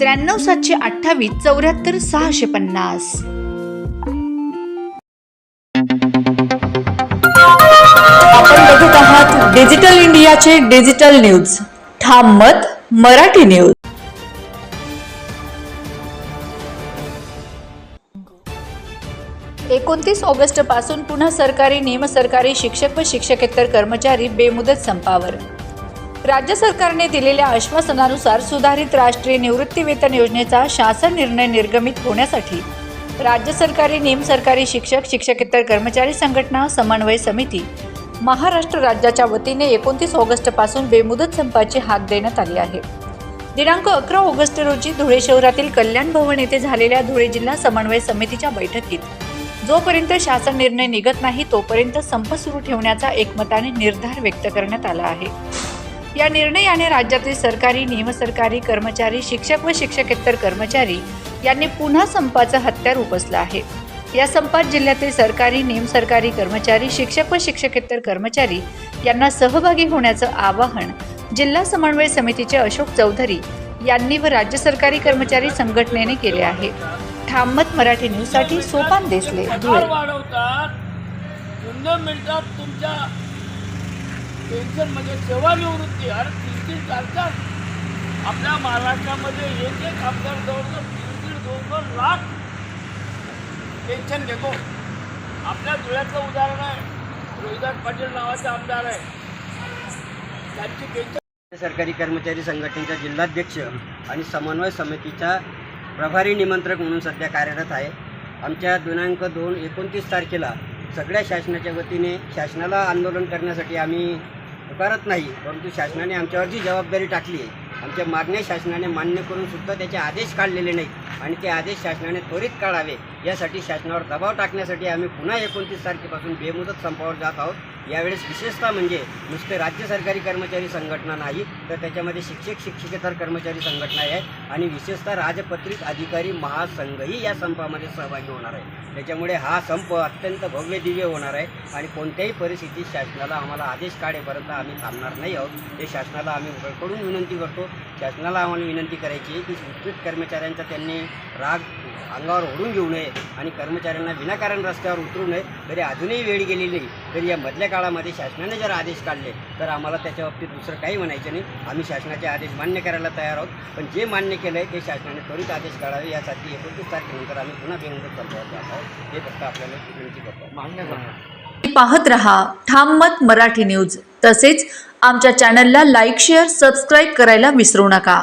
त्र्याण्णव सातशे अठ्ठावीस चौऱ्याहत्तर सहाशे पन्नास. आपण बघत आहात डिजिटल इंडियाचे डिजिटल न्यूज. ठाम मत मराठी न्यूज. एकोणतीस ऑगस्टपासून पुन्हा सरकारी निमसरकारी शिक्षक व शिक्षकेतर कर्मचारी बेमुदत संपावर. राज्य सरकारने दिलेल्या आश्वासनानुसार सुधारित राष्ट्रीय निवृत्ती वेतन योजनेचा शासन निर्णय निर्गमित होण्यासाठी राज्य सरकारी निमसरकारी शिक्षक शिक्षकेतर कर्मचारी संघटना समन्वय समिती महाराष्ट्र राज्याच्या वतीने एकोणतीस ऑगस्टपासून बेमुदत संपाची हाक देण्यात आली आहे. दिनांक अकरा ऑगस्ट रोजी धुळे शहरातील कल्याण भवन येथे झालेल्या धुळे जिल्हा समन्वय समितीच्या बैठकीत जोपर्यंत शासन निर्णय निघत नाही तोपर्यंत संप सुरू ठेवण्याचा एकमताने निर्धार व्यक्त करण्यात आला आहे. या निर्णयाने राज्यातील सरकारी निमसरकारी कर्मचारी शिक्षक व शिक्षकेतर कर्मचारी यांनी पुन्हा संपाचं हत्यार उपसलं आहे. या संपात जिल्ह्यातील सरकारी निमसरकारी कर्मचारी शिक्षक व शिक्षकेतर कर्मचारी यांना सहभागी होण्याचं आवाहन जिल्हा समन्वय समितीचे अशोक चौधरी यांनी व राज्य सरकारी कर्मचारी संघटनेने केले आहे. ठाममत मराठी न्यूजसाठी सोपान देसले धुळे. वाढवतात. मिनिटात तुमच्या पेन्शनमध्ये सेवानिवृत्ती अरे तीन तीन चार चार आपल्या महाराष्ट्रामध्ये एक एक आमदार जवळजवळ तीन तीन दोन दोन लाख पेन्शन घेतो. आपल्या धुळ्याचं उदाहरण आहे. रोहिदास पाटील नावाचे आमदार आहे. त्यांची पेन्शन सरकारी कर्मचारी संघटनेचा जिल्हाध्यक्ष आणि समन्वय समितीचा प्रभारी निमंत्रक म्हणून सध्या कार्यरत आहे. आमच्या दिनांक दोन एकोणतीस तारखेला सगळ्या शासनाच्या वतीने शासनाला आंदोलन करण्यासाठी आम्ही करत नाही परंतु शासनाने आमच्यावर जी जबाबदारी टाकली आहे. आमच्या मागण्या शासनाने मान्य करून सुद्धा त्याचे आदेश काढलेले नाहीत आणि ते आदेश शासनाने त्वरित काढावे. यासाठी शासनावर दबाव टाकण्यासाठी आम्ही पुन्हा एकोणतीस तारखेपासून बेमुदत संपावर जात आहोत. यावेळेस विशेषतः म्हणजे नुसते राज्य सरकारी कर्मचारी संघटना नाही तर त्याच्यामध्ये शिक्षक शिक्षकेतर कर्मचारी संघटना आहे आणि विशेषतः राजपत्रित अधिकारी महासंघही या संपामध्ये सहभागी होणार आहे. त्याच्यामुळे हा संप अत्यंत भव्य दिव्य होणार आहे आणि कोणत्याही परिस्थितीत शासनाला आम्हाला आदेश काढेपर्यंत आम्ही थांबणार नाही आहोत. हे शासनाला आम्ही कळकळून विनंती करतो. शासनाला आम्हाला विनंती करायची आहे की विस्तृत कर्मचाऱ्यांचा त्यांनी राग अंगावर ओढून घेऊ नये आणि कर्मचाऱ्यांना विनाकारण रस्त्यावर उतरू नये तरी अजूनही वेळ गेलेली नाही. तरी या मधल्या काळामध्ये शासनाने जर आदेश काढले तर आम्हाला त्याच्या बाबतीत दुसरं काही म्हणायचं नाही. आम्ही शासनाचे आदेश मान्य करायला तयार आहोत पण जे मान्य केलं आहे ते शासनाने त्वरित आदेश काढावे. यासाठी एकोणतीस तारखेनंतर आम्ही पुन्हा बेमुदत संपावर जात आहोत हे फक्त आपल्याला विनंती करतो. मान्य पाहत रहा ठाम मत मराठी न्यूज. तसेच आमच्या चॅनलला लाईक शेअर सबस्क्राईब करायला विसरू नका.